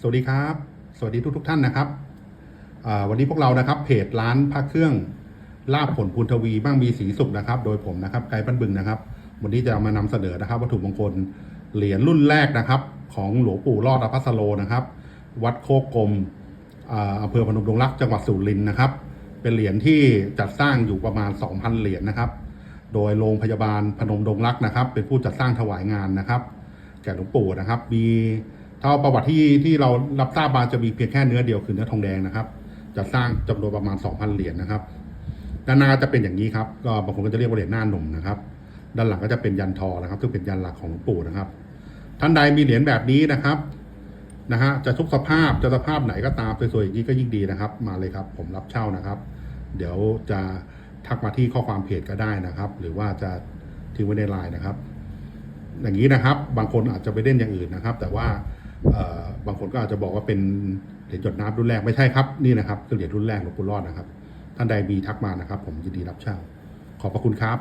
สวัสดีครับ สวัสดีทุกทุกท่านนะครับวันนี้พวกเรานะครับเพจร้านพระเครื่องลาบผลพูนทวีบ้างมีสีสุขนะครับ โดยผมนะครับไกด์บ้นบึงนะครับ วันนี้จะมานำเสนอนะครับ วัตถุมงคลเหรียญรุ่นแรกนะครับ ของหลวงปู่รอดอภัสโลนะครับ วัดโคกกลมอ่าอำเภอพนมดงรักจังหวัดสุรินทร์นะครับ เป็นเหรียญที่จัดสร้างอยู่ประมาณ 2,000 เหรียญนะครับ โดยโรงพยาบาลพนมดงรักนะครับ เป็นผู้จัดสร้างถวายงานนะครับ แก่หลวงปู่นะครับมี เท่าประวัติที่ที่เรารับทราบมาจะมีเพียงแค่เนื้อเดียวคือเนื้อทองแดงนะครับ จะสร้างจำนวนประมาณ 2,000 เหรียญนะครับ ด้านหน้าจะเป็นอย่างนี้ครับ ก็บางคนก็จะเรียกว่าเหรียญหน้าหนุ่มนะครับ ด้านหลังก็จะเป็นยันทอนะครับซึ่งเป็นยันหลักของหลวงปู่นะครับ ท่านใดมีเหรียญแบบนี้นะครับนะฮะจะทุกสภาพจะสภาพไหนก็ตามสวยๆอย่างนี้ก็ยิ่งดีนะครับ มาเลยครับ ผมรับเช่านะครับ เดี๋ยวจะทักมาที่ข้อความเพจก็ได้นะครับ หรือว่าจะทิ้งไว้ในไลน์นะครับ อย่างนี้นะครับ บางคนอาจจะไปเล่นอย่างอื่นนะครับ แต่ว่า บางคนก็อาจจะบอกว่าเป็นเหรียญหยดน้ำรุ่นแรกไม่ใช่ครับนี่นะครับคือเหรียญรุ่นแรกหลวงปู่รอดนะครับ ท่านใดมีทักมานะครับ ผมยินดีรับเช่าขอบพระคุณครับ